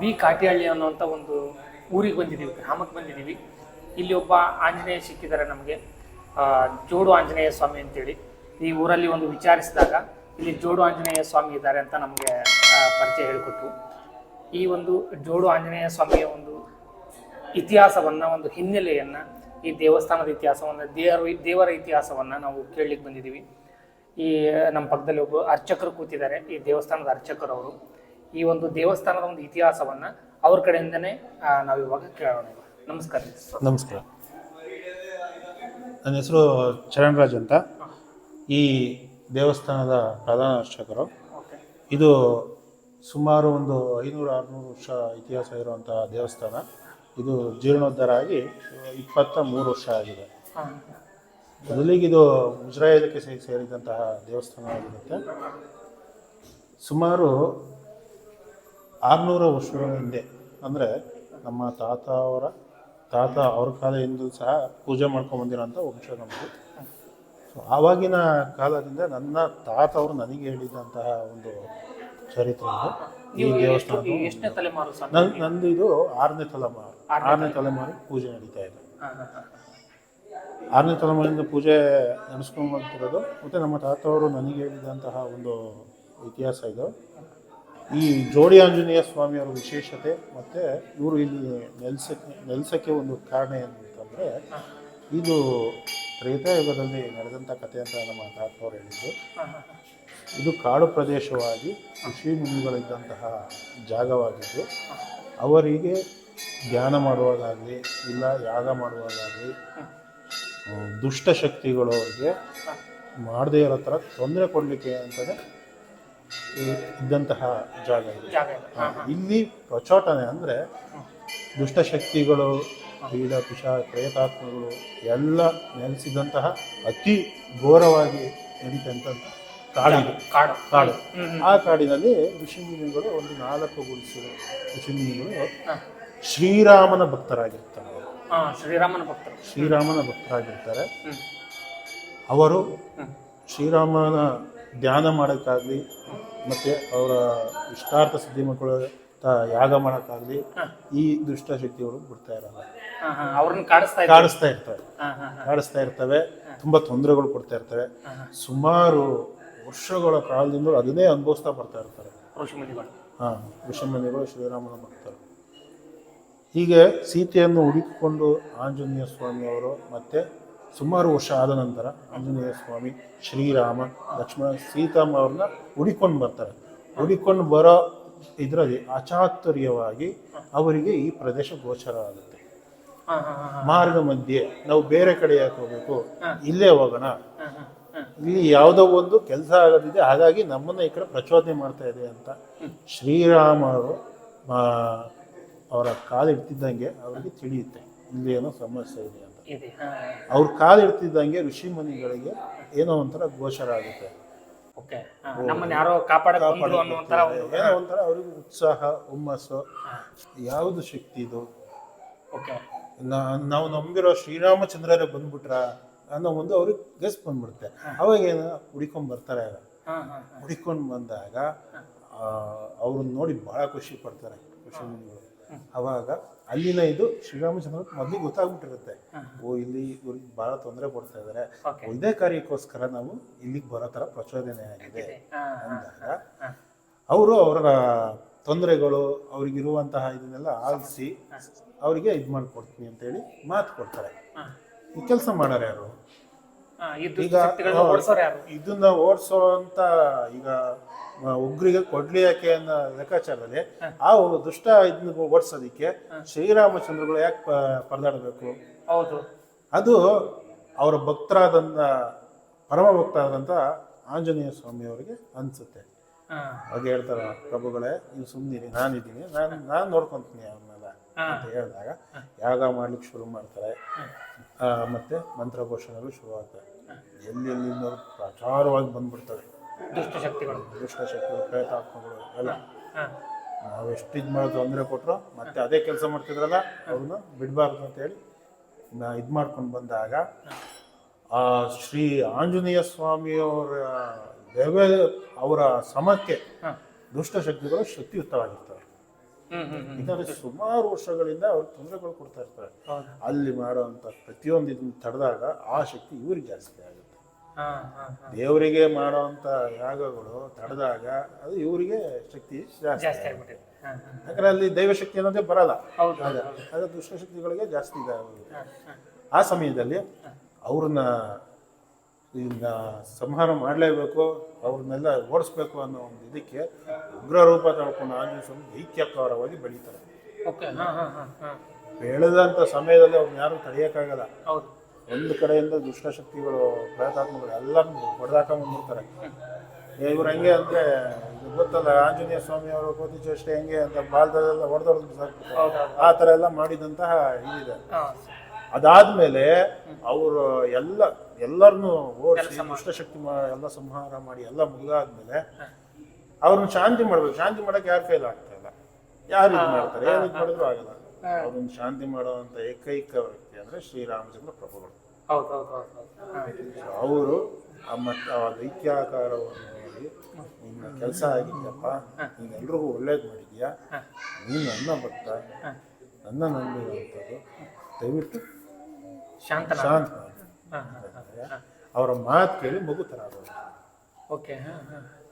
B Katihalli ಅನ್ನುವಂಥ ಒಂದು ಊರಿಗೆ ಬಂದಿದ್ದೀವಿ, ಗ್ರಾಮಕ್ಕೆ ಬಂದಿದ್ದೀವಿ. ಇಲ್ಲಿ ಒಬ್ಬ ಆಂಜನೇಯ ಸಿಕ್ಕಿದ್ದಾರೆ ನಮಗೆ. ಜೋಡು ಆಂಜನೇಯ ಸ್ವಾಮಿ ಅಂತೇಳಿ. ಈ ಊರಲ್ಲಿ ಒಂದು ವಿಚಾರಿಸಿದಾಗ ಇಲ್ಲಿ ಜೋಡು ಆಂಜನೇಯ ಸ್ವಾಮಿ ಇದ್ದಾರೆ ಅಂತ ನಮಗೆ ಪರಿಚಯ ಹೇಳಿಕೊಟ್ರು. ಈ ಒಂದು ಜೋಡು ಆಂಜನೇಯ ಸ್ವಾಮಿಯ ಒಂದು ಇತಿಹಾಸವನ್ನು, ಒಂದು ಹಿನ್ನೆಲೆಯನ್ನು, ಈ ದೇವಸ್ಥಾನದ ಇತಿಹಾಸವನ್ನು, ದೇವರ ದೇವರ ಇತಿಹಾಸವನ್ನು ನಾವು ಕೇಳಲಿಕ್ಕೆ ಬಂದಿದ್ದೀವಿ. ಈ, ನಮ್ಮ ಪಕ್ಕದಲ್ಲಿ ಒಬ್ಬ ಅರ್ಚಕರು ಕೂತಿದ್ದಾರೆ. ಈ ದೇವಸ್ಥಾನದ ಅರ್ಚಕರು ಅವರು. ಈ ಒಂದು ದೇವಸ್ಥಾನದ ಒಂದು ಇತಿಹಾಸವನ್ನ ಅವ್ರ ಕಡೆಯಿಂದನೇ ನಾವು ಇವಾಗ ಕೇಳೋಣ. ನಮಸ್ಕಾರ ನಮಸ್ಕಾರ. ನನ್ನ ಹೆಸರು ಚರಣ್ರಾಜ್ ಅಂತ. ಈ ದೇವಸ್ಥಾನದ ಪ್ರಧಾನ ಅರ್ಚಕರು. ಇದು ಸುಮಾರು ಒಂದು ಐನೂರು ಆರುನೂರು ವರ್ಷ ಇತಿಹಾಸ ಇರುವಂತಹ ದೇವಸ್ಥಾನ. ಇದು ಜೀರ್ಣೋದ್ಧಾರ ಆಗಿ ಇಪ್ಪತ್ತ ಮೂರು ವರ್ಷ ಆಗಿದೆ. ಮೊದಲಿಗೆ ಇದು ಮುಜರಾಯದಕ್ಕೆ ಸೇ ಸೇರಿದಂತಹ ದೇವಸ್ಥಾನ ಆಗಿರುತ್ತೆ ಸುಮಾರು ಆರುನೂರು ವರ್ಷಗಳ ಹಿಂದೆ ಅಂದರೆ ನಮ್ಮ ತಾತ ಅವರ ತಾತ ಅವ್ರ ಕಾಲದಿಂದ ಸಹ ಪೂಜೆ ಮಾಡ್ಕೊಂಡು ಬಂದಿರೋಂಥ ವಂಶ ನಮ್ಮದು ಸೊ ಆವಾಗಿನ ಕಾಲದಿಂದ ನನ್ನ ತಾತ ಅವರು ನನಗೆ ಹೇಳಿದಂತಹ ಒಂದು ಚರಿತ್ರೆ ಇದು. ಈ ದೇವಸ್ಥಾನ ನನ್ ನಂದು ಇದು ಆರನೇ ತಲೆಮಾರು. ಆರನೇ ತಲೆಮಾರು. ಪೂಜೆ ನಡೀತಾ ಇದೆ. ಆರನೇ ತಲೆಮಾರಿಂದ ಪೂಜೆ ನಡೆಸ್ಕೊಂಡು ಬಂತಿರೋದು ಮತ್ತು ನಮ್ಮ ತಾತ ಅವರು ನನಗೆ ಹೇಳಿದಂತಹ ಒಂದು ಇತಿಹಾಸ ಇದು. ಈ ಜೋಡಿ ಆಂಜನೇಯ ಸ್ವಾಮಿಯವರ ವಿಶೇಷತೆ ಮತ್ತು ಇವರು ಇಲ್ಲಿ ನೆಲೆಸಕ್ಕೆ ನೆಲೆಸಕ್ಕೆ ಒಂದು ಕಾರಣ ಏನು ಅಂತಂದರೆ, ಇದು ತ್ರೇತಾಯುಗದಲ್ಲಿ ನಡೆದಂಥ ಕಥೆ ಅಂತ ನಮ್ಮ ತಾತವರು ಹೇಳಿದ್ದು ಇದು ಕಾಡು ಪ್ರದೇಶವಾಗಿ ಕೃಷಿ ಮುನಿಗಳಿದ್ದಂತಹ ಜಾಗವಾಗಿದ್ದು, ಅವರಿಗೆ ಧ್ಯಾನ ಮಾಡುವಾಗಲಿ ಇಲ್ಲ ಯಾಗ ಮಾಡುವಾಗಲಿ ದುಷ್ಟ ಶಕ್ತಿಗಳು ಅವರಿಗೆ ಮಾಡದೇ ಇರೋ ಥರ ತೊಂದರೆ ಕೊಡಲಿಕ್ಕೆ ಅಂತಲೇ ಇದ್ದಂತಹ ಜಾಗ ಇದೆ. ಇಲ್ಲಿ ಪ್ರಚೋಟನೆ ಅಂದರೆ ದುಷ್ಟಶಕ್ತಿಗಳು ಪೀಡ ಪಿಶ ಪ್ರೇತಾತ್ಮಗಳು ಎಲ್ಲ ನೆಲೆಸಿದಂತಹ ಅತಿ ಘೋರವಾಗಿ ನಡೀತಂತ ಕಾಡಿದೆ ಕಾಡು. ಕಾಡು. ಆ ಕಾಡಿನಲ್ಲಿ ಋಷಿಮುನಿಗಳು ಒಂದು ನಾಲ್ಕು ಗುಡಿಸಿದ ಋಷಿಮುನಿಗಳು ಶ್ರೀರಾಮನ ಭಕ್ತರಾಗಿರ್ತಾರೆ. ಶ್ರೀರಾಮನ ಭಕ್ತರು. ಶ್ರೀರಾಮನ ಭಕ್ತರಾಗಿರ್ತಾರೆ. ಅವರು ಶ್ರೀರಾಮನ ಧ್ಯಾನ ಮಾಡೋಕ್ಕಾಗಲಿ ಮತ್ತು ಅವರ ಇಷ್ಟಾರ್ಥ ಸಿದ್ಧಿ ಮಕ್ಕಳು ತ- ಯಾಗ ಮಾಡೋಕ್ಕಾಗಲಿ ಈ ದುಷ್ಟಶಕ್ತಿಗಳು ಬಿಡ್ತಾ ಇರಲ್ಲ. ಅವ್ರನ್ನ ಕಾಡಿಸ್ತಾ ಕಾಡಿಸ್ತಾ ಇರ್ತವೆ. ಕಾಡಿಸ್ತಾ ಇರ್ತವೆ. ತುಂಬ ತೊಂದರೆಗಳು ಕೊಡ್ತಾ ಇರ್ತವೆ. ಸುಮಾರು ವರ್ಷಗಳ ಕಾಲದಿಂದ ಅದನ್ನೇ ಅನುಭವಿಸ್ತಾ ಬರ್ತಾ ಇರ್ತಾರೆ. ಹಾಂ ಋಷಿಮುನಿಗಳು ಶ್ರೀರಾಮನ ಭಕ್ತರು. ಹೀಗೆ ಸೀತೆಯನ್ನು ಹುಡುಕಿಕೊಂಡು ಆಂಜನೇಯ ಸ್ವಾಮಿಯವರು ಮತ್ತೆ ಸುಮಾರು ವರ್ಷ ಆದ ನಂತರ ಆಂಜನೇಯ ಸ್ವಾಮಿ ಶ್ರೀರಾಮ ಲಕ್ಷ್ಮಣ ಸೀತಾಮ ಅವ್ರನ್ನ ಹುಡಿಕೊಂಡು ಬರ್ತಾರೆ. ಹುಡಿಕೊಂಡು ಬರೋ ಇದರಲ್ಲಿ ಅಚಾತುರ್ಯವಾಗಿ ಅವರಿಗೆ ಈ ಪ್ರದೇಶ ಗೋಚರ ಆಗುತ್ತೆ. ಮಾರ್ಗ ಮಧ್ಯೆ ನಾವು ಬೇರೆ ಕಡೆ ಯಾಕೆ ಹೋಗ್ಬೇಕು? ಇಲ್ಲೇ ಹೋಗೋಣ. ಇಲ್ಲಿ ಯಾವುದೋ ಒಂದು ಕೆಲಸ ಆಗದಿದೆ ಹಾಗಾಗಿ ನಮ್ಮನ್ನ ಈ ಕಡೆ ಪ್ರಚೋದನೆ ಮಾಡ್ತಾ ಇದೆ ಅಂತ ಶ್ರೀರಾಮ ಅವರು ಅವರ ಕಾಲಿಡ್ತಿದ್ದಂಗೆ ಅವರಿಗೆ ತಿಳಿಯುತ್ತೆ. ಇಲ್ಲಿ ಏನೋ ಸಮಸ್ಯೆ ಇದೆ ಅಂತ ಇದೆ. ಇಡ್ತಿದ್ದಂಗೆ ಅವ್ರ ಕಾಲಿಡ್ತಿದ್ದಂಗೆ ಋಷಿ ಮುನಿಗಳಿಗೆ ಏನೋ ಒಂಥರ ಗೋಚರ ಆಗುತ್ತೆ. ಯಾರೋ ಏನೋ ಒಂಥರ ಅವ್ರಿಗೆ ಉತ್ಸಾಹ ಹುಮ್ಮಸ್ಸು. ಯಾವುದು ಶಕ್ತಿ ಇದು? ನಾವು ನಂಬಿರೋ ಶ್ರೀರಾಮಚಂದ್ರರೇ ಬಂದ್ಬಿಟ್ರ ಅನ್ನೋ ಒಂದು ಅವ್ರಿಗೆ ಗಸ್ ಬಂದ್ಬಿಡುತ್ತೆ. ಅವಾಗ ಏನೋ ಹುಡಿಕೊಂಡ್ ಬರ್ತಾರೆ ಹುಡಿಕೊಂಡು ಬಂದಾಗ ಅವ್ರನ್ನ ನೋಡಿ ಬಹಳ ಖುಷಿ ಪಡ್ತಾರೆ ಖುಷಿ ಮುನಿಗಳು. ಅವಾಗ ಅಲ್ಲಿನ ಇದು ಶ್ರೀರಾಮಚಂದ್ರ ಮೊದಲಿಗೆ ಗೊತ್ತಾಗ್ಬಿಟ್ಟಿರುತ್ತೆ. ಓ ಇಲ್ಲಿ ಇವ್ರಿಗೆ ಬಹಳ ತೊಂದರೆ ಕೊಡ್ತಾ ಇದಾರೆ. ಒಂದೇ ಇದೇ ಕಾರ್ಯಕ್ಕೋಸ್ಕರ ನಾವು ಇಲ್ಲಿಗೆ ಬರೋ ತರ ಪ್ರಚೋದನೆ ಆಗಿದೆ ಅಂದಾಗ ಅವರು ಅವರ ತೊಂದರೆಗಳು ಅವ್ರಿಗಿರುವಂತಹ ಇದನ್ನೆಲ್ಲ ಆಲಿಸಿ ಅವರಿಗೆ ಇದು ಮಾಡ್ಕೊಡ್ತೀನಿ ಅಂತೇಳಿ ಮಾತು ಕೊಡ್ತಾರೆ. ಈ ಕೆಲಸ ಮಾಡೋರು ಯಾರು? ಈಗ ಇದನ್ನ ಓಡಿಸೋ ಅಂತ ಈಗ ಉಗ್ರಿಗೆ ಕೊಡ್ಲಿ ಯಾಕೆ ಅನ್ನೋ ಲೆಕ್ಕಾಚಾರದಲ್ಲಿ ಆ ದುಷ್ಟ ಇದನ್ನ ಓಡಿಸೋದಿಕ್ಕೆ ಶ್ರೀರಾಮಚಂದ್ರಗಳು ಯಾಕೆ ಪರದಾಡಬೇಕು? ಹೌದು. ಅದು ಅವರ ಭಕ್ತರಾದಂಥ ಪರಮ ಭಕ್ತರಾದಂಥ ಆಂಜನೇಯ ಸ್ವಾಮಿಯವರಿಗೆ ಅನಿಸುತ್ತೆ. ಹಾಗೆ ಹೇಳ್ತಾರ ಪ್ರಭುಗಳೇ ನೀವು ಸುಮ್ಮನಿರಿ ನಾನಿದ್ದೀನಿ ನಾನು ನಾನು ನೋಡ್ಕೊತೀನಿ ಅವ್ರನ್ನೆಲ್ಲ ಅಂತ ಹೇಳಿದಾಗ ಯಾಗ ಮಾಡ್ಲಿಕ್ಕೆ ಶುರು ಮಾಡ್ತಾರೆ. ಮತ್ತೆ ಮಂತ್ರಘೋಷಣೆಗಳು ಶುರು ಆಗ್ತವೆ ಎಲ್ಲಿ ಎಲ್ಲಿಂದ ಪ್ರಚಾರವಾಗಿ ಬಂದ್ಬಿಡ್ತವೆ ದುಷ್ಟಶಕ್ತಿಗಳು. ದುಷ್ಟಶಕ್ತಿಗಳು ಪ್ರೇತಾತ್ಮಗಳು ಎಲ್ಲ. ಹಾಂ. ನಾವು ಎಷ್ಟು ಇದು ಮಾಡೋದು ತೊಂದರೆ ಕೊಟ್ಟರು ಮತ್ತೆ ಅದೇ ಕೆಲಸ ಮಾಡ್ತಿದ್ರಲ್ಲ ಅವ್ರನ್ನ ಬಿಡಬಾರ್ದು ಅಂತೇಳಿ ನಾ ಇದು ಮಾಡ್ಕೊಂಡು ಬಂದಾಗ ಆ ಶ್ರೀ ಆಂಜನೇಯ ಸ್ವಾಮಿಯವರ ದೇವ ಅವರ ಸಮಕ್ಕೆ ದುಷ್ಟ ದುಷ್ಟಶಕ್ತಿಗಳು ಶಕ್ತಿಯುತವಾಗಿರ್ತವೆ. ಯಾಕಂದ್ರೆ ಸುಮಾರು ವರ್ಷಗಳಿಂದ ಅವ್ರಿಗೆ ತೊಂದರೆಗಳು ಕೊಡ್ತಾ ಇರ್ತಾರೆ. ಅಲ್ಲಿ ಮಾಡುವಂಥ ಪ್ರತಿಯೊಂದು ಇದನ್ನ ತಡೆದಾಗ ಆ ಶಕ್ತಿ ಇವ್ರಿಗೆ ಜಾಸ್ತಿ ಆಗುತ್ತೆ. ದೇವರಿಗೆ ಮಾಡುವಂತ ಯಾಗಗಳು ತಡೆದಾಗ ಅದು ಇವರಿಗೆ ಶಕ್ತಿ ಜಾಸ್ತಿ ಆಗ್ಬಿಟ್ಟಿದೆ. ಯಾಕಂದ್ರೆ ಅಲ್ಲಿ ದೈವಶಕ್ತಿ ಅನ್ನೋದೇ ಬರಲ್ಲ. ಹೌದು ದುಷ್ಟ ಶಕ್ತಿಗಳಿಗೆ ದುಷ್ಟಶಕ್ತಿಗಳಿಗೆ ಜಾಸ್ತಿ ಇದಾಗುತ್ತೆ ಆ ಸಮಯದಲ್ಲಿ ಅವ್ರನ್ನ ಈಗ ಸಂಹಾರ ಮಾಡಲೇಬೇಕು ಅವ್ರನ್ನೆಲ್ಲ ಓಡಿಸ್ಬೇಕು ಅನ್ನೋ ಒಂದು ಇದಕ್ಕೆ ಉಗ್ರ ರೂಪ ತಳ್ಕೊಂಡು ಆಂಜನೇಯ ಸ್ವಾಮಿ ದೈತ್ಯಕಾರವಾಗಿ ಬೆಳೀತಾರೆ. ಬೆಳೆದಂಥ ಸಮಯದಲ್ಲಿ ಅವ್ರನ್ನ ಯಾರು ತಡೆಯೋಕ್ಕಾಗಲ್ಲ. ಹೌದು. ಒಂದು ಕಡೆಯಿಂದ ದುಷ್ಟಶಕ್ತಿಗಳು ಪ್ರಯತ್ನಾತ್ಮಗಳು ಎಲ್ಲರನ್ನು ಹೊಡೆದಾಕೊಂಡ್ಬಿಡ್ತಾರೆ ಇವ್ರು ಹೆಂಗೆ ಅಂದರೆ ಇದು ಗೊತ್ತಲ್ಲ ಆಂಜನೇಯ ಸ್ವಾಮಿ ಅವರು ಕೋತಿ ಚೇಷ್ಟೆ ಹೆಂಗೆ ಅಂತ ಬಾಲ್ದಲ್ಲೆಲ್ಲ ಹೊಡೆದೊಡೆದು ಸಾಕ್ಬಿಡ್ತಾರೆ ಆ ಥರ ಎಲ್ಲ ಮಾಡಿದಂತಹ ಇದಿದೆ. ಅದಾದಮೇಲೆ ಅವರು ಎಲ್ಲ ಎಲ್ಲರನ್ನು ಓಡಿಸಿ ದುಷ್ಟಶಕ್ತಿ ಮಾ ಎಲ್ಲ ಸಂಹಾರ ಮಾಡಿ ಎಲ್ಲ ಮುಗಿದಾದ್ಮೇಲೆ ಅವ್ರನ್ನ ಶಾಂತಿ ಮಾಡ್ಬೇಕು. ಶಾಂತಿ ಮಾಡಕ್ಕೆ ಯಾರು ಫೇಲ್ ಆಗ್ತಾ ಇಲ್ಲ. ಯಾರು ಇದು ಮಾಡ್ತಾರೆ? ಏನು ಇದು ಮಾಡಿದ್ರು ಆಗಲ್ಲ. ಅವ್ರನ್ನ ಶಾಂತಿ ಮಾಡುವಂತ ಏಕೈಕ ಅಂದ್ರೆ ಶ್ರೀರಾಮಚಂದ್ರ ಪ್ರಭುಗಳು ಹೌದು ಹೌದು ಹೌದು ಹೌದು ಅವರು ಆ ಮಟ್ಟ ಆ ದೈತ್ಯಾಕಾರವನ್ನು ನೋಡಿ ನಿನ್ನ ಕೆಲಸ ಆಗಿದ್ದಪ್ಪ ನೀನು ಎಲ್ರಿಗೂ ಒಳ್ಳೇದು ಮಾಡಿದ್ಯಾ? ನೀನು ನನ್ನ ಭಕ್ತ ನನ್ನ ನಂಬಿರುವಂಥದ್ದು. ದಯವಿಟ್ಟು ಶಾಂತ ಶಾಂತ ಅವರ ಮಾತು ಕೇಳಿ ಮಗು ಥರ ಓಕೆ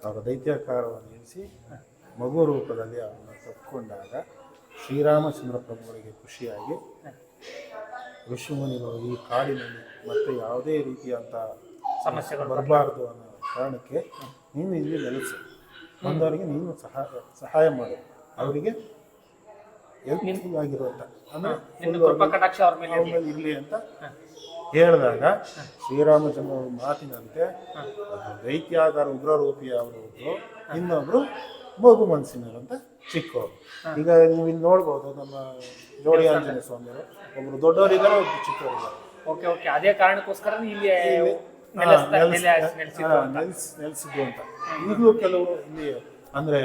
ಅವರ ದೈತ್ಯಾಕಾರವನ್ನು ಇರಿಸಿ ಮಗು ರೂಪದಲ್ಲಿ ಅವರನ್ನು ತಪ್ಪಿಕೊಂಡಾಗ ಶ್ರೀರಾಮಚಂದ್ರ ಪ್ರಭುಗಳಿಗೆ ಖುಷಿಯಾಗಿ ಋಷಿಮುನಿಗಳು ಈ ಕಾಡಿನಲ್ಲಿ ಮತ್ತೆ ಯಾವುದೇ ರೀತಿಯಂಥ ಸಮಸ್ಯೆಗಳು ಬರಬಾರ್ದು ಅನ್ನೋ ಕಾರಣಕ್ಕೆ ನೀನು ಇಲ್ಲಿ ನೆಲೆಸು. ಬಂದವರಿಗೆ ನೀನು ಸಹಾಯ ಸಹಾಯ ಮಾಡು. ಅವರಿಗೆ ಹೆಲ್ಪ್ಫುಲ್ ಆಗಿರುವಂಥ ಅಂದರೆ ಇರಲಿ ಅಂತ ಹೇಳಿದಾಗ ಶ್ರೀರಾಮಚಂದ್ರ ಅವರ ಮಾತಿನಂತೆ ದೈತ್ಯಾಕಾರ ಉಗ್ರರೂಪಿ ಅವರು ಇನ್ನೊಬ್ರು ಮಗು ಮನಸ್ಸಿನವರು ಅಂತ ಚಿಕ್ಕವರು. ಈಗ ನೀವು ಇಲ್ಲಿ ನೋಡ್ಬೋದು ನಮ್ಮ ಜೋಡಿ ಆಂಜನೇಯ ಸ್ವಾಮಿಯವರು. ಒಬ್ರು ದೊಡ್ಡವರಿದ್ದಾರೆ ಒಬ್ರು ಚಿಕ್ಕವರಿದ್ದಾರೆ. ಓಕೆ ಓಕೆ ಅದೇ ಕಾರಣಕ್ಕೋಸ್ಕರ ಇಲ್ಲಿ ನೆಲೆಸ್ತಾ- ನೆಲೆಸ್- ನೆಲೆ ನೆಲೆಸಿದ್ರು ಅಂತ. ನೆಲೆಸ್- ನೆಲೆಸಿದ್ದು ಅಂತ ಈಗಲೂ ಕೆಲವರು ಇಲ್ಲಿ ಅಂದ್ರೆ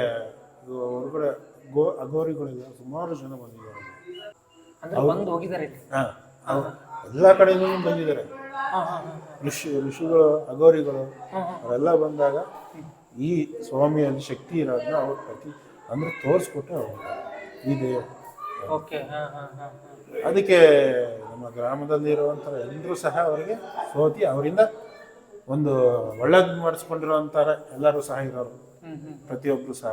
ಇದು ಹೊರಗಡೆ ಗೋ ಅಘೋರಿಗಳಿದೆ ಸುಮಾರು ಜನ ಬಂದಿದ್ದಾರೆ. ಅಂದ್ರೆ ಬಂದು ಹೋಗಿದ್ದಾರೆ ಇಲ್ಲಿ? ಹಾ ಅವ್ರು ಎಲ್ಲ ಕಡೆಯಿಂದ ಬಂದಿದ್ದಾರೆ. ಹಾ ಹಾ ಹಾ. ಋಷಿ ಋಷಿಗಳು ಅಘೋರಿಗಳು ಅವರೆಲ್ಲ ಬಂದಾಗ ಈ ಸ್ವಾಮಿಯಲ್ಲಿ ಶಕ್ತಿ ಇರೋದನ್ನ ಅವ್ರು ಪ್ರತಿ ಅಂದ್ರೆ ತೋರಿಸ್ಕೊಟ್ಟೆ ಅವ್ರು. ಇದೆ ಓಕೆ ಹಾ ಹಾ ಹಾ ಹಾ. ಅದಕ್ಕೆ ನಮ್ಮ ಗ್ರಾಮದಲ್ಲಿರುವಂಥ ಎಲ್ಲರೂ ಸಹ ಅವರಿಗೆ ಸೋತಿ ಅವರಿಂದ ಒಂದು ಒಳ್ಳೇದು ಮಾಡಿಸ್ಕೊಂಡಿರೋಂತಾರೆ ಎಲ್ಲರೂ ಸಹ ಇರೋರು. ಪ್ರತಿಯೊಬ್ಬರು ಸಹ.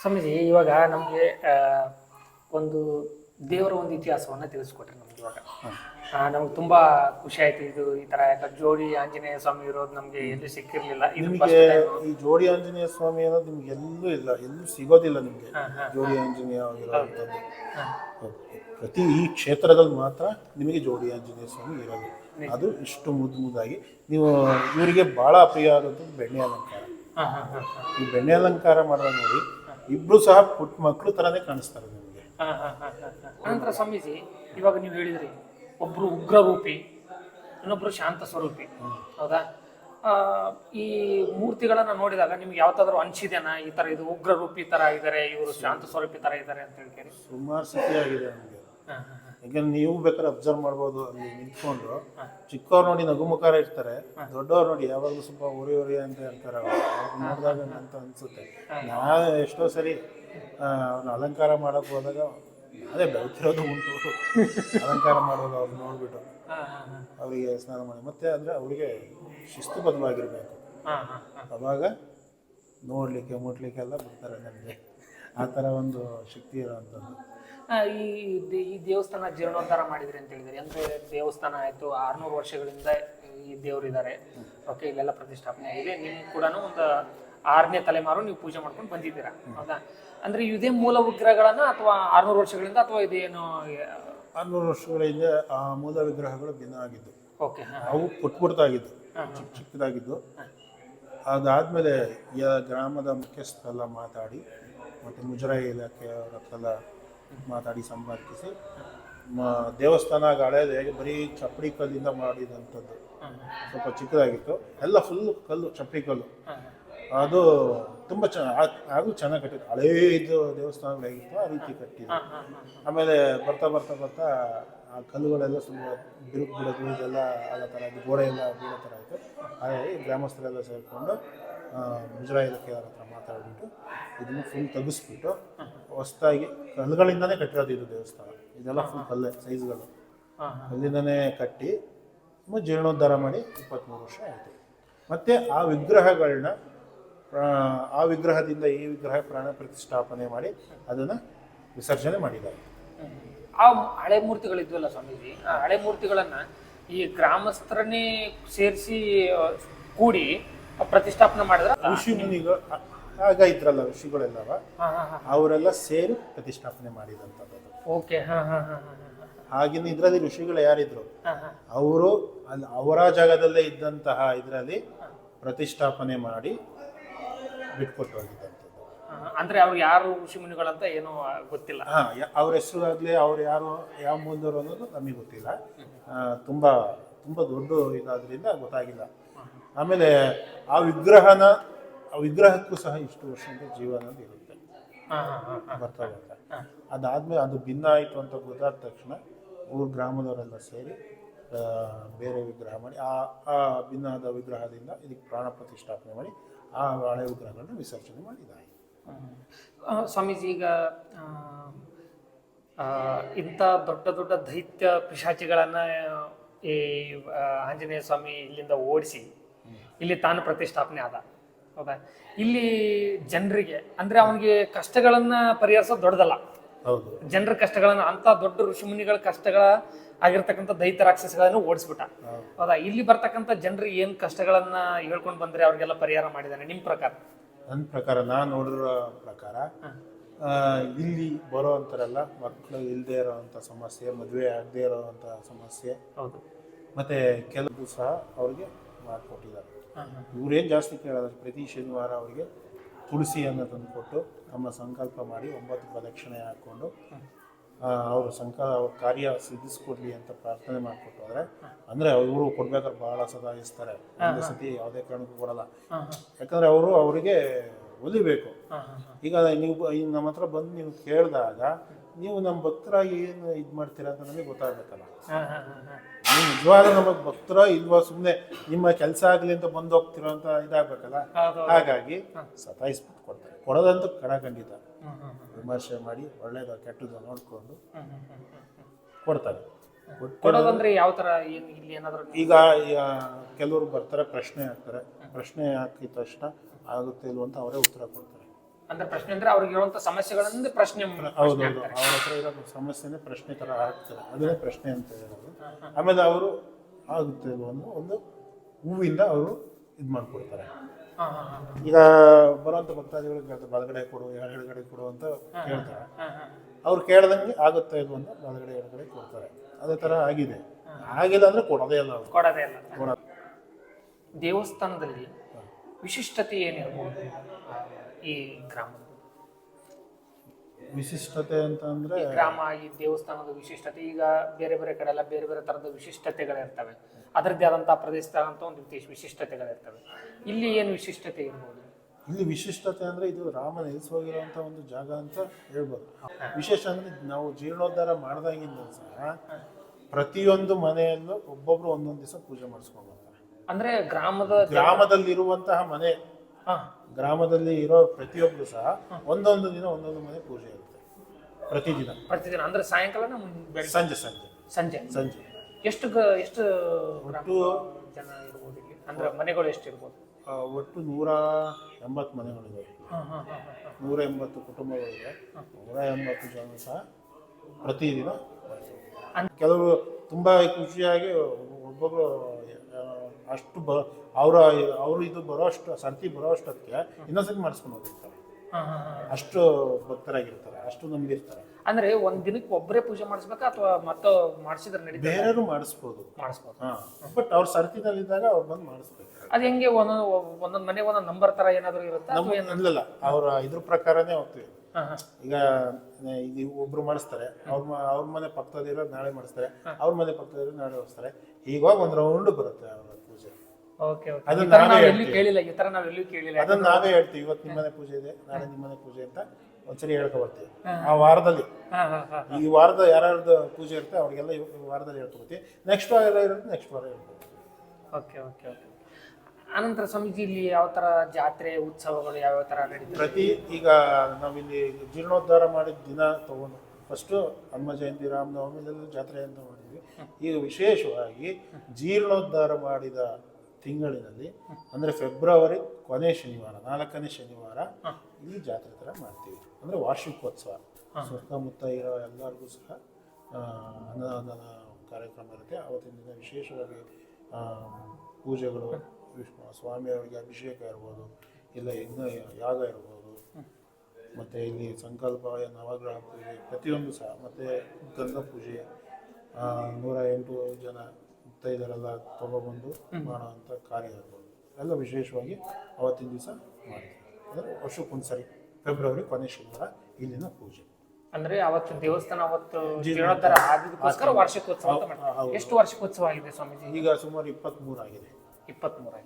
ಸ್ವಾಮೀಜಿ ಇವಾಗ ನಮಗೆ ಒಂದು ದೇವರ ಒಂದು ಇತಿಹಾಸವನ್ನು ತಿಳಿಸ್ಕೊಟ್ರಿ ನಮ್ಗೆ ಇವಾಗ. ನಮ್ಗೆ ತುಂಬಾ ಖುಷಿ ಆಯ್ತು. ಇದು ಈ ತರ ಯಾಕೆ ಜೋಡಿ ಆಂಜನೇಯ ಸ್ವಾಮಿ ಇರೋದು ನಮ್ಗೆ ಎಲ್ಲೂ ಸಿಕ್ಕಿರ್ಲಿಲ್ಲ. ಇದು ನಿಮಗೆ ಈ ಜೋಡಿ ಆಂಜನೇಯ ಸ್ವಾಮಿ ಅನ್ನೋದು ನಿಮ್ಗೆ ಎಲ್ಲೂ ಇಲ್ಲ ಎಲ್ಲೂ ಸಿಗೋದಿಲ್ಲ ನಿಮಗೆ. ಜೋಡಿ ಆಂಜನೇಯ ಆಗಿರೋದು. ಹಾ. ಪ್ರತಿ ಈ ಕ್ಷೇತ್ರದಲ್ಲಿ ಮಾತ್ರ ನಿಮಗೆ ಜೋಡಿ ಆಂಜನೇಯ ಸ್ವಾಮಿ ಇರೋದು. ಅದು ಇಷ್ಟು ಮುದ್ದು ಮುದ್ದಾಗಿ. ನೀವು ಇವರಿಗೆ ಬಹಳ ಪ್ರಿಯ ಆದದ್ದು ಬೆಣ್ಣೆ ಅಲಂಕಾರ. ಹಾ, ಹಾ, ಹಾ, ಹಾ. ಈ ಬೆಣ್ಣೆ ಅಲಂಕಾರ ಮಾಡೋದು ನೋಡಿ ಇಬ್ರು ಸಹ ಪುಟ್ಟ ಮಕ್ಕಳು ತರನೇ ಕಾಣಿಸ್ತಾರೆ ನಿಮಗೆ. ಹಾ, ಹಾ, ಹಾ, ಹಾ, ಹಾ. ಅನಂತರ ಸ್ವಾಮೀಜಿ ಇವಾಗ ನೀವು ಹೇಳಿದ್ರಿ ಒಬ್ರು ಉಗ್ರರೂಪಿ ಇನ್ನೊಬ್ಬರು ಇನ್ನೊಬ್ರು ಶಾಂತ ಸ್ವರೂಪಿ. ಹೌದಾ? ಆ, ಈ ಮೂರ್ತಿಗಳನ್ನ ನೋಡಿದಾಗ ನಿಮ್ಗೆ ಯಾವತ್ತಾದ್ರೂ ಅನಿಸಿದೆನಾ ಈ ತರ ಇದು ಉಗ್ರ ರೂಪಿ ತರ ಇದ್ದಾರೆ ಇವರು ಶಾಂತ ಸ್ವರೂಪಿ ತರ ಇದ್ದಾರೆ ಅಂತ ಹೇಳ್ತೀರಿ ಸುಮಾರು ಸತಿ ಆಗಿದೆ ಹಾ. ಯಾಕಂದ್ರೆ ನೀವು ಬೇಕಾದ್ರೆ ಅಬ್ಸರ್ವ್ ಮಾಡ್ಬೋದು ಅಲ್ಲಿ ನಿಂತ್ಕೊಂಡು. ಚಿಕ್ಕವ್ರು ನೋಡಿ ನಗುಮುಖಾರ ಇರ್ತಾರೆ ದೊಡ್ಡವ್ರು ನೋಡಿ ಯಾವಾಗಲೂ ಸ್ವಲ್ಪ ಉರಿ ಉರಿ ಅಂತ ಹೇಳ್ತಾರೆ ಅವ್ರು. ನೋಡಿದಾಗ ಅಂತ ಅನ್ಸುತ್ತೆ. ನಾನು ಎಷ್ಟೋ ಸರಿ ಅಲಂಕಾರ ಮಾಡಕ್ ಹೋದಾಗ ಅದೇ ಬೆಳ್ತಿರೋದು ಉಂಟು. ಅಲಂಕಾರ ಮಾಡೋದು ಅವ್ರು ನೋಡ್ಬಿಟ್ಟು. ಅವರಿಗೆ ಸ್ನಾನ ಮಾಡಿ. ಮತ್ತೆ ಅಂದರೆ ಅವರಿಗೆ ಶಿಸ್ತುಬದ್ಧವಾಗಿರ್ಬೇಕು ಹಾ, ಹಾ, ಹಾ. ಅವಾಗ ನೋಡಲಿಕ್ಕೆ ಮುಟ್ಲಿಕ್ಕೆಲ್ಲ ಬಿಡ್ತಾರೆ ನನಗೆ ಆ ಥರ ಒಂದು ಶಕ್ತಿ ಇರೋವಂಥದ್ದು. ಈ ದೇವಸ್ಥಾನ ಜೀರ್ಣೋದ್ಧಾರ ಮಾಡಿದ್ರಿ ಅಂತ ಹೇಳಿದ್ರಿ. ಅಂದ್ರೆ ದೇವಸ್ಥಾನ ಆಯ್ತು ಆರ್ನೂರು ವರ್ಷಗಳಿಂದ ಈ ದೇವರಿದ್ದಾರೆ. ಓಕೆ ಇಲ್ಲೆಲ್ಲ ಪ್ರತಿಷ್ಠಾಪನೆ ಆಗಿದೆ. ನಿಮ್ ಕೂಡ ಒಂದು ಆರನೇ ತಲೆಮಾರು ನೀವು ಪೂಜೆ ಮಾಡ್ಕೊಂಡು ಬಂದಿದ್ದೀರಾ. ಹೌದಾ? ಅಂದ್ರೆ ಇದೇ ಮೂಲ ವಿಗ್ರಹಗಳನ್ನ ಅಥವಾ ಆರ್ನೂರು ವರ್ಷಗಳಿಂದ ಅಥವಾ ಇದೇನು ಆರ್ನೂರು ವರ್ಷಗಳ ಹಿಂದೆ ಆ ಮೂಲ ವಿಗ್ರಹಗಳು ಭಿನ್ನ ಆಗಿದ್ದು. ಓಕೆ ಅವು ಪುಟ್ ಚಿಕ್ಕ ಚಿಕ್ಕದಾಗಿದ್ದು. ಅದಾದಮೇಲೆ ಗ್ರಾಮದ ಮುಖ್ಯಸ್ಥರೆಲ್ಲ ಮಾತಾಡಿ ಮತ್ತು ಮುಜರಾಯಿ ಇಲಾಖೆಯವರ ಹತ್ರೆಲ್ಲ ಮಾತಾಡಿ ಸಂಪರ್ಕಿಸಿ ಮ- ದೇವಸ್ಥಾನ ಹಳೇದು ಹೇಗೆ ಬರೀ ಚಪ್ಪಡಿ ಕಲ್ಲಿಂದ ಮಾಡಿದಂಥದ್ದು. ಸ್ವಲ್ಪ ಚಿಕ್ಕದಾಗಿತ್ತು. ಎಲ್ಲ ಫುಲ್ ಕಲ್ಲು ಚಪ್ಪಡಿ ಕಲ್ಲು. ಅದು ತುಂಬ ಚೆನ್ನಾಗಿ ಅದು ಚೆನ್ನಾಗಿ ಕಟ್ಟಿದ್ರು ಹಳೇ ಇದು ದೇವಸ್ಥಾನಗಳಾಗಿತ್ತು ಆ ರೀತಿ ಕಟ್ಟಿದ್ರು. ಆಮೇಲೆ ಬರ್ತಾ ಬರ್ತಾ ಬರ್ತಾ ಆ ಕಲ್ಲುಗಳೆಲ್ಲ ಸ್ವಲ್ಪ ಬಿರುಕು ಬಿಡೋದು ಇದೆಲ್ಲ ಆಗೋ ಥರ ಇದು ಗೋಡೆ ಎಲ್ಲ ಬೀಳೋ ಥರ ಆಯಿತು ಹಾಗಾಗಿ ಗ್ರಾಮಸ್ಥರೆಲ್ಲ ಸೇರಿಕೊಂಡು ಮುಜರಾಯಿ ಇಲಾಖೆಯವ್ರ ಹತ್ರ ಮಾತಾಡಿಬಿಟ್ಟು ಇದನ್ನು ಫುಲ್ ತೆಗೆಸ್ಬಿಟ್ಟು ಹೊಸ್ದಾಗಿ ಕಲ್ಲುಗಳಿಂದನೇ ಕಟ್ಟಿರೋದು ಇದು ದೇವಸ್ಥಾನ. ಇದೆಲ್ಲ ಫುಲ್ ಕಲ್ಲೇ ಸೈಜ್ಗಳು ಕಲ್ಲಿಂದನೇ ಕಟ್ಟಿ ಜೀರ್ಣೋದ್ಧಾರ ಮಾಡಿ ಇಪ್ಪತ್ತ್ಮೂರು ವರ್ಷ ಆಯಿತು. ಮತ್ತು ಆ ವಿಗ್ರಹಗಳನ್ನ ಆ ವಿಗ್ರಹದಿಂದ ಈ ವಿಗ್ರಹ ಪ್ರಾಣ ಪ್ರತಿಷ್ಠಾಪನೆ ಮಾಡಿ ಅದನ್ನು ವಿಸರ್ಜನೆ ಮಾಡಿದ್ದಾರೆ. ಆ ಹಳೆ ಮೂರ್ತಿಗಳಿದ್ವಲ್ಲ ಸ್ವಾಮೀಜಿ? ಆ ಹಳೆ ಮೂರ್ತಿಗಳನ್ನ ಈ ಗ್ರಾಮಸ್ಥರನ್ನೇ ಸೇರಿಸಿ ಕೂಡಿ ಪ್ರತಿಷ್ಠಾಪನೆ ಮಾಡಿದ್ರೆ? ಋಷಿ ಮುನಿಗಳು ಆಗ ಇದ್ರಲ್ಲ ಋಷಿಗಳೆಲ್ಲವ? ಅವರೆಲ್ಲ ಸೇರಿ ಪ್ರತಿಷ್ಠಾಪನೆ ಮಾಡಿದಂಥದ್ದು ಓಕೆ ಹಾಗಿನ ಇದರಲ್ಲಿ ಋಷಿಗಳು ಯಾರಿದ್ರು? ಅವರು ಅಲ್ಲಿ ಅವರ ಜಾಗದಲ್ಲೇ ಇದ್ದಂತಹ ಇದರಲ್ಲಿ ಪ್ರತಿಷ್ಠಾಪನೆ ಮಾಡಿ ಬಿಟ್ಕೊಟ್ಟು ಹೋಗಿದ್ದಂಥದ್ದು ಅಂದ್ರೆ ಅವ್ರು ಯಾರು ಋಷಿ ಮುನಿಗಳಂತ ಏನು ಗೊತ್ತಿಲ್ಲ. ಹಾಂ ಅವ್ರ ಹೆಸರು ಆಗಲಿ ಅವ್ರು ಯಾರು ಯಾವ ಮೂಲದವರು ಅನ್ನೋದು ನಮಗೆ ಗೊತ್ತಿಲ್ಲ. ತುಂಬ ತುಂಬ ದೊಡ್ಡ ಇದಾದ್ರಿಂದ ಗೊತ್ತಾಗಿಲ್ಲ. ಆಮೇಲೆ ಆ ವಿಗ್ರಹನ ಆ ವಿಗ್ರಹಕ್ಕೂ ಸಹ ಇಷ್ಟು ವರ್ಷದ ಜೀವನ ಇರುತ್ತೆ. ಬರ್ತಾ ಬರ್ತಾ. ಅದಾದ್ಮೇಲೆ ಅದು ಭಿನ್ನ ಆಯಿತು ಅಂತ ಗೊತ್ತಾದ ತಕ್ಷಣ ಊರು ಗ್ರಾಮದವರೆಲ್ಲ ಸೇರಿ ಬೇರೆ ವಿಗ್ರಹ ಮಾಡಿ ಆ ಆ ಭಿನ್ನ ಆದ ವಿಗ್ರಹದಿಂದ ಇದಕ್ಕೆ ಪ್ರಾಣ ಪ್ರತಿಷ್ಠಾಪನೆ ಮಾಡಿ ಆ ಹಳೆ ವಿಗ್ರಹಗಳನ್ನ ವಿಸರ್ಜನೆ ಮಾಡಿದ್ದಾರೆ. ಸ್ವಾಮೀಜಿ, ಈಗ ಇಂಥ ದೊಡ್ಡ ದೊಡ್ಡ ದೈತ್ಯ ಪಿಶಾಚಿಗಳನ್ನು, ಈ ಆಂಜನೇಯ ಸ್ವಾಮಿ ಇಲ್ಲಿಂದ ಓಡಿಸಿ ಇಲ್ಲಿ ತಾನು ಪ್ರತಿಷ್ಠಾಪನೆ ಆದ. ಹೌದಾ? ಇಲ್ಲಿ ಜನರಿಗೆ, ಅಂದ್ರೆ ಅವನಿಗೆ ಕಷ್ಟಗಳನ್ನು ಪರಿಹರಿಸೋದು ದೊಡ್ಡದಲ್ಲ. ಜನರ ಕಷ್ಟಗಳನ್ನ ಅಂತ ದೊಡ್ಡ ಋಷಿಮುನಿಗಳ ಕಷ್ಟಗಳ ಆಗಿರ್ತಕ್ಕಂಥ ದೈತ್ಯ ರಾಕ್ಷಸಗಳನ್ನು ಓಡಿಸ್ಬಿಟ್ಟ. ಹೌದಾ. ಇಲ್ಲಿ ಬರ್ತಕ್ಕಂಥ ಜನರಿಗೆ ಏನ್ ಕಷ್ಟಗಳನ್ನ ಹೇಳ್ಕೊಂಡು ಬಂದ್ರೆ ಅವ್ರಿಗೆಲ್ಲ ಪರಿಹಾರ ಮಾಡಿದಾನೆ ನಿಮ್ ಪ್ರಕಾರ? ನನ್ನ ಪ್ರಕಾರ ನಾನು ನೋಡಿರೋ ಪ್ರಕಾರ ಇಲ್ಲಿ ಬರೋ ಅಂತಾರಲ್ಲ ಮಕ್ಕಳು ಇಲ್ಲದೆ ಇರೋವಂಥ ಸಮಸ್ಯೆ ಮದುವೆ ಆಗದೆ ಇರೋವಂಥ ಸಮಸ್ಯೆ. ಹೌದು. ಮತ್ತೆ ಕೆಲವು ಸಹ ಅವ್ರಿಗೆ ಮಾಡಿಕೊಟ್ಟಿದ್ದಾರೆ. ಇವ್ರೇನು ಜಾಸ್ತಿ ಕೇಳೋದು ಪ್ರತಿ ಶನಿವಾರ ಅವರಿಗೆ ತುಳಸಿಯನ್ನು ತಂದುಕೊಟ್ಟು ತಮ್ಮ ಸಂಕಲ್ಪ ಮಾಡಿ ಒಂಬತ್ತು ಪ್ರದಕ್ಷಿಣೆ ಹಾಕ್ಕೊಂಡು ಅವರು ಸಂಕ ಅವ್ರ ಕಾರ್ಯ ಸಿದ್ಧಿಸ್ಕೊಡ್ಲಿ ಅಂತ ಪ್ರಾರ್ಥನೆ ಮಾಡಿಕೊಟ್ಟು ಹೋದರೆ ಅಂದರೆ ಅವರು ಕೊಡ್ಬೇಕಾದ್ರೆ ಬಹಳ ಸದಾಯಿಸ್ತಾರೆ ಒಂದೇ ಸತಿ ಯಾವುದೇ ಕಾರಣಕ್ಕೂ ಕೊಡಲ್ಲ. ಯಾಕಂದರೆ ಅವರು ಅವರಿಗೆ ಒಲಿಬೇಕು. ಈಗ ನೀವು ನಮ್ಮ ಹತ್ರ ಬಂದು ನೀವು ಕೇಳಿದಾಗ ನೀವು ನಮ್ಮ ಭಕ್ತರಾಗಿ ಏನು ಇದು ಮಾಡ್ತೀರಾ ಅಂತ ನಮಗೆ ಗೊತ್ತಾಗಬೇಕಲ್ಲ. ನೀವು ನಿಜವಾದ ನಮಗೆ ಭಕ್ತರ ಇಲ್ವಾ? ಸುಮ್ಮನೆ ನಿಮ್ಮ ಕೆಲಸ ಆಗಲಿ ಅಂತ ಬಂದು ಹೋಗ್ತಿರೋ ಅಂತ ಇದಾಗಬೇಕಲ್ಲ. ಹಾಗಾಗಿ ಸತಾಯಿಸ್ಬಿಟ್ಟು ಕೊಡ್ತಾರೆ. ಕೊಡೋದಂತೂ ಕಣ ಖಂಡಿತ. ವಿಮರ್ಶೆ ಮಾಡಿ ಒಳ್ಳೇದು ಕೆಟ್ಟದ್ದು ನೋಡ್ಕೊಂಡು. ಕೊಡ್ತಾರೆ. ಕೊಡೋದಂದ್ರೆ ಯಾವ ತರ ಏನ್ ಇಲ್ಲಿ ಏನಾದ್ರು ಈಗ ಈಗ ಕೆಲವರು ಬರ್ತಾರೆ ಪ್ರಶ್ನೆ ಹಾಕ್ತಾರೆ. ಪ್ರಶ್ನೆ ಹಾಕಿದ ತಕ್ಷಣ ಆಗುತ್ತೆ ಇಲ್ವಂತ ಅವರೇ ಉತ್ತರ ಕೊಡ್ತಾರೆ. ಅಂದ್ರೆ ಪ್ರಶ್ನೆ ಅಂದ್ರೆ ಅವ್ರಿಗೆ ಇರುವಂತ ಸಮಸ್ಯೆಗಳನ್ನ ಪ್ರಶ್ನೆ ಹೌದು ಅವ್ರ ಹತ್ರ ಇರೋ ಸಮಸ್ಯೆನೇ ಪ್ರಶ್ನೆ ತರ ಆಗ್ತದೆ. ಅದನ್ನೇ ಪ್ರಶ್ನೆ ಅಂತ ಹೇಳೋದು. ಆಮೇಲೆ ಅವರು ಆಗುತ್ತೆ ಒಂದು ಒಂದು ಹೂವಿಂದ ಅವರು ಇದು ಮಾಡ್ಕೊಡ್ತಾರೆ. ಈಗ ಬರುವಂತ ಭಕ್ತಾದಿಗಳು ಕೇಳ್ತಾರೆ ಬಲಗಡೆ ಕೊಡು ಎಡಗಡೆ ಕೊಡು ಅಂತ ಕೇಳ್ತಾರೆ. ಅವ್ರು ಕೇಳ್ದಂಗೆ ಆಗುತ್ತೆ ಇದು ಅಂತ ಬಲಗಡೆ ಎಡಗಡೆ ಕೊಡ್ತಾರೆ. ಅದೇ ತರ ಆಗಿದೆ. ಆಗಿಲ್ಲ ಅಂದ್ರೆ ಕೊಡೋದೇ ಇಲ್ಲ ಅವರು. ಕೊಡೋದೇ ಇಲ್ಲ. ದೇವಸ್ಥಾನದಲ್ಲಿ ವಿಶಿಷ್ಟತೆ ಏನಿರ್ಬೋದು? ಈ ಗ್ರಾಮ. ವಿಶಿಷ್ಟತೆ ಅಂತ ಅಂದ್ರೆ ಈ ಗ್ರಾಮ ಈ ದೇವಸ್ಥಾನದ ವಿಶಿಷ್ಟತೆ ಈಗ ಬೇರೆ ಬೇರೆ ಕಡೆ ಎಲ್ಲ ಬೇರೆ ಬೇರೆ ತರದ ವಿಶಿಷ್ಟತೆಗಳಿರ್ತವೆ ಅದರದ್ದೇ ಆದಂತಹ ಪ್ರದೇಶದಂತ ಒಂದು ವಿಶೇಷ ವಿಶಿಷ್ಟತೆಗಳಿರ್ತವೆ ಇಲ್ಲಿ ಏನು ವಿಶಿಷ್ಟತೆ ಇರ್ಬೋದು? ಇಲ್ಲಿ ವಿಶಿಷ್ಟತೆ ಅಂದ್ರೆ ಇದು ರಾಮ ನೆಲೆಸೋಗಿರುವಂತ ಒಂದು ಜಾಗ ಅಂತ ಹೇಳ್ಬೋದು. ವಿಶೇಷ ಅಂದ್ರೆ ನಾವು ಜೀರ್ಣೋದ್ಧಾರ ಮಾಡ್ದಾಗಿಂದ ಸಹ ಪ್ರತಿಯೊಂದು ಮನೆಯಲ್ಲೂ ಒಬ್ಬೊಬ್ರು ಒಂದೊಂದು ದಿವಸ ಪೂಜೆ ಮಾಡಿಸ್ಕೊಂಡು ಬರ್ತಾರೆ. ಅಂದ್ರೆ ಗ್ರಾಮದ ಗ್ರಾಮದಲ್ಲಿರುವಂತಹ ಮನೆ ಗ್ರಾಮದಲ್ಲಿ ಇರೋ ಪ್ರತಿಯೊಬ್ಬರು ಸಹ ಒಂದೊಂದು ದಿನ ಒಂದೊಂದು ಮನೆ ಪೂಜೆ ಇರುತ್ತೆ. ಪ್ರತಿದಿನ. ಪ್ರತಿದಿನ ಅಂದ್ರೆ ಸಾಯಂಕಾಲ ಸಂಜೆ ಸಂಜೆ. ಸಂಜೆ. ಸಂಜೆ. ಎಷ್ಟು ಗ- ಎಷ್ಟು ಒಟ್ಟು ಜನ ಇರ್ಬೋದು ಇಲ್ಲಿ? ಅಂದ್ರೆ ಮನೆಗಳು ಎಷ್ಟು ಇರ್ಬೋದು? ಆ, ಒಟ್ಟು ನೂರ ಎಂಬತ್ತು ಮನೆಗಳಿವೆ. ನೂರ ಎಂಬತ್ತು ಕುಟುಂಬಗಳಿವೆ. ನೂರ ಎಂಬತ್ತು ಜನ ಸಹ ಪ್ರತಿದಿನ. ಕೆಲವರು ತುಂಬ ಖುಷಿಯಾಗಿ ಒಬ್ಬೊಬ್ಬರು ಅಷ್ಟು ಬ ಅವರ ಅವರು ಇದು ಬರೋ ಅಷ್ಟು ಸಂತಿ ಬರೋ ಅಷ್ಟೊತ್ತಿಗೆ ಇನ್ನೊಂದ್ಸತಿ ಮಾಡಿಸ್ಕೊಂಡು ಹೋಗಿರ್ತಾರೆ. ಅಷ್ಟು ಭಕ್ತರಾಗಿರ್ತಾರೆ ಅಷ್ಟು ನಂಬಿರ್ತಾರೆ ಅಂದ್ರೆ ಒಂದ್ ದಿನಕ್ಕೆ ಒಬ್ಬರೇ ಪೂಜೆ ಮಾಡಿಸ್ಬೇಕಾ ಅಥವಾ ಮತ್ತೆ ಮಾಡಿಸಿದ್ರೆ ನಡೀತದೆ? ಬೇರೆಯವರು ಮಾಡಿಸ್ಬೋದು. ಮಾಡಿಸ್ಬೋದು. ಹಾಂ ಬಟ್ ಅವ್ರ ಸರ್ತಿನಲ್ಲಿದ್ದಾಗ ಅವ್ರು ಬಂದು ಮಾಡಿಸ್ಬೇಕು. ಅದು ಹೆಂಗೆ ಒಂದೊಂದು ಒಂದೊಂದು ಮನೆ ಒಂದೊಂದು ನಂಬರ್ ತರ ಏನಾದರೂ ಇರುತ್ತೆ ನಮ್ಮ ಇಲ್ಲಲ್ಲ ಅವರ ಇದ್ರ ಪ್ರಕಾರನೇ ಹೋಗ್ತೀವಿ. ಈಗ ಈಗ ಒಬ್ರು ಮಾಡಿಸ್ತಾರೆ ಅವ್ರ ಅವ್ರ ಮನೆ ಪಕ್ಕದಲ್ಲಿರೋ ನಾಳೆ ಮಾಡಿಸ್ತಾರೆ ಅವ್ರ ಮನೆ ಪಕ್ಕದಲ್ಲಿರೋ ನಾಳೆ ಮಾಡಿಸ್ತಾರೆ. ಈಗ ಒಂದು ರೌಂಡ್ ಬರುತ್ತೆ ಅವರ ಅದನ್ನ ನಾವೇ ಎಲ್ಲೂ ಹೇಳ್ತೀವಿ. ಕೇಳಿಲ್ಲ ಈ ತರ ನಾವ್ ಎಲ್ಲೂ ಕೇಳಿಲ್ಲ. ಅದನ್ನ ನಾವೇ ಹೇಳ್ತೀವಿ. ಇವತ್ತು ನಿಮ್ಮನೆ ಪೂಜೆ ಇದೆ ನಾಳೆ ನಿಮ್ಮನೆ ಪೂಜೆ ಅಂತ ಒಂದ್ಸರಿ ಹೇಳ್ಕೊ ಬರ್ತೀವಿ. ಆ ವಾರದಲ್ಲಿ. ಹಾಂ ಹಾಂ ಹಾಂ ಈ ವಾರದ ಯಾರ್ಯಾರ್ದು ಪೂಜೆ ಇರುತ್ತೆ ಅವ್ರಿಗೆಲ್ಲ ಈ ವಾರದಲ್ಲಿ ಹೇಳ್ಕೊಡ್ತೀವಿ ನೆಕ್ಸ್ಟ್ ವಾರ ಇರುತ್ತೆ ನೆಕ್ಸ್ಟ್ ವಾರ ಓಕೆ ಓಕೆ ಓಕೆ ಆನಂತರ ಸ್ವಾಮೀಜಿ ಇಲ್ಲಿ ಯಾವ ತರ ಜಾತ್ರೆ ಉತ್ಸವಗಳು ಯಾವ ತರ ನಡೀತಾರೆ ಪ್ರತಿ ಈಗ ನಾವಿಲ್ಲಿ ಜೀರ್ಣೋದ್ಧಾರ ಮಾಡಿದ ದಿನ ತಗೊಂಡು ಫಸ್ಟು ಹನುಮ ಜಯಂತಿ ರಾಮನವಮಿ ಜಾತ್ರೆ ಅಂತ ಮಾಡಿದ್ವಿ. ಈಗ ವಿಶೇಷವಾಗಿ ಜೀರ್ಣೋದ್ಧಾರ ಮಾಡಿದ ತಿಂಗಳಿನಲ್ಲಿ ಅಂದರೆ ಫೆಬ್ರವರಿ ಕೊನೆ ಶನಿವಾರ ನಾಲ್ಕನೇ ಶನಿವಾರ ಇಲ್ಲಿ ಜಾತ್ರೆ ಥರ ಮಾಡ್ತೀವಿ. ಅಂದರೆ ವಾರ್ಷಿಕೋತ್ಸವ. ಸುತ್ತಮುತ್ತ ಇರೋ ಎಲ್ಲರಿಗೂ ಸಹ ಅನ್ನದಾನ ಕಾರ್ಯಕ್ರಮ ಇರುತ್ತೆ. ಅವತ್ತಿನ ದಿನ ವಿಶೇಷವಾಗಿ ಪೂಜೆಗಳು ವಿಷ್ಣು ಸ್ವಾಮಿಯವರಿಗೆ ಅಭಿಷೇಕ ಇರ್ಬೋದು ಇಲ್ಲ ಯಜ್ಞ ಯಾಗ ಇರ್ಬೋದು ಮತ್ತು ಇಲ್ಲಿ ಸಂಕಲ್ಪ ನವಗ್ರಹ ಪೂಜೆ ಪ್ರತಿಯೊಂದು ಸಹ ಮತ್ತು ಗಂಧ ಪೂಜೆ ನೂರ ಎಂಟು ಜನ ಮುತ್ತೈದರೆಲ್ಲ ತಗೊಬಂದು ಮಾಡುವಂಥ ಕಾರ್ಯ ಎಲ್ಲ ವಿಶೇಷವಾಗಿ ಅವತ್ತಿನ ದಿವಸ ಮಾಡ್ತೀವಿ. ಅಂದರೆ ವರ್ಷಕ್ಕೊಂದ್ಸರಿ ಫೆಬ್ರವರಿ ಕೊನೆ ಶನಿವಾರ ಇಲ್ಲಿನ ಪೂಜೆ. ಅಂದ್ರೆ ಅವತ್ತು ದೇವಸ್ಥಾನ ಅವತ್ತು ಜೀರ್ಣೋದ್ಧಾರ ವಾರ್ಷಿಕೋತ್ಸವ ಅಂತ ಮಾಡ್ತಾರೆ. ಹೌದು. ಎಷ್ಟು ವಾರ್ಷಿಕೋತ್ಸವ ಆಗಿದೆ ಸ್ವಾಮೀಜಿ? ಈಗ ಸುಮಾರು ಇಪ್ಪತ್ತ್ಮೂರು ಆಗಿದೆ. ಇಪ್ಪತ್ಮೂರು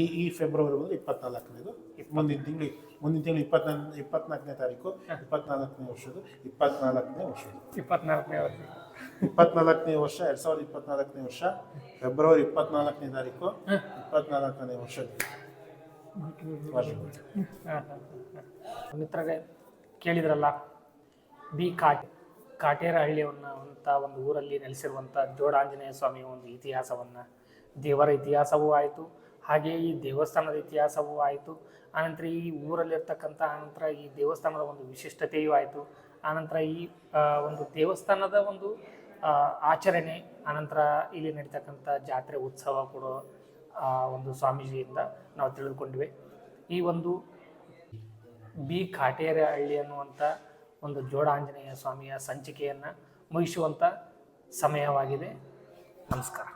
ಈ ಈ ಫೆಬ್ರವರಿ ಬಂದು ಇಪ್ಪತ್ನಾಲ್ಕನೇದು. ಮುಂದಿನ ತಿಂಗಳು ಮುಂದಿನ ತಿಂಗಳು ಇಪ್ಪತ್ನ ಇಪ್ಪತ್ನಾಲ್ಕನೇ ತಾರೀಕು ಇಪ್ಪತ್ನಾಲ್ಕನೇ ವರ್ಷದ್ದು ಇಪ್ಪತ್ನಾಲ್ಕನೇ ವರ್ಷದ್ದು. ಇಪ್ಪತ್ನಾಲ್ಕನೇ ವರ್ಷ ಇಪ್ಪತ್ನಾಲ್ಕನೇ ವರ್ಷ ಎರಡ್ ಸಾವಿರದ ಇಪ್ಪತ್ನಾಲ್ಕನೇ ವರ್ಷ ಫೆಬ್ರವರಿ ಇಪ್ಪತ್ನಾಲ್ಕನೇ ತಾರೀಕು ಇಪ್ಪತ್ನಾಲ್ಕನೇ ವರ್ಷ. ಮಿತ್ರರೇ ಕೇಳಿದ್ರಲ್ಲ ಬಿ ಕಾಟೆ ಕಾಟೇರಹಳ್ಳಿಯನ್ನ ಅಂತ ಒಂದು ಊರಲ್ಲಿ ನೆಲೆಸಿರುವಂಥ ಜೋಡಾಂಜನೇಯ ಸ್ವಾಮಿಯ ಒಂದು ಇತಿಹಾಸವನ್ನು ದೇವರ ಇತಿಹಾಸವೂ ಆಯಿತು ಹಾಗೆ ಈ ದೇವಸ್ಥಾನದ ಇತಿಹಾಸವೂ ಆಯಿತು ಆನಂತರ ಈ ಊರಲ್ಲಿರ್ತಕ್ಕಂಥ ಆನಂತರ ಈ ದೇವಸ್ಥಾನದ ಒಂದು ವಿಶಿಷ್ಟತೆಯೂ ಆಯಿತು ಆನಂತರ ಈ ಒಂದು ದೇವಸ್ಥಾನದ ಒಂದು ಆಚರಣೆ ಅನಂತರ ಇಲ್ಲಿ ನಡೀತಕ್ಕಂಥ ಜಾತ್ರೆ ಉತ್ಸವ ಕೂಡ ಒಂದು ಸ್ವಾಮೀಜಿಯಿಂದ ನಾವು ತಿಳಿದುಕೊಂಡಿವೆ. ಈ ಒಂದು ಬಿ ಕಾಟೇರಹಳ್ಳಿ ಅನ್ನುವಂಥ ಒಂದು ಜೋಡಾಂಜನೇಯ ಸ್ವಾಮಿಯ ಸಂಚಿಕೆಯನ್ನು ಮುಗಿಸುವಂಥ ಸಮಯವಾಗಿದೆ. ನಮಸ್ಕಾರ.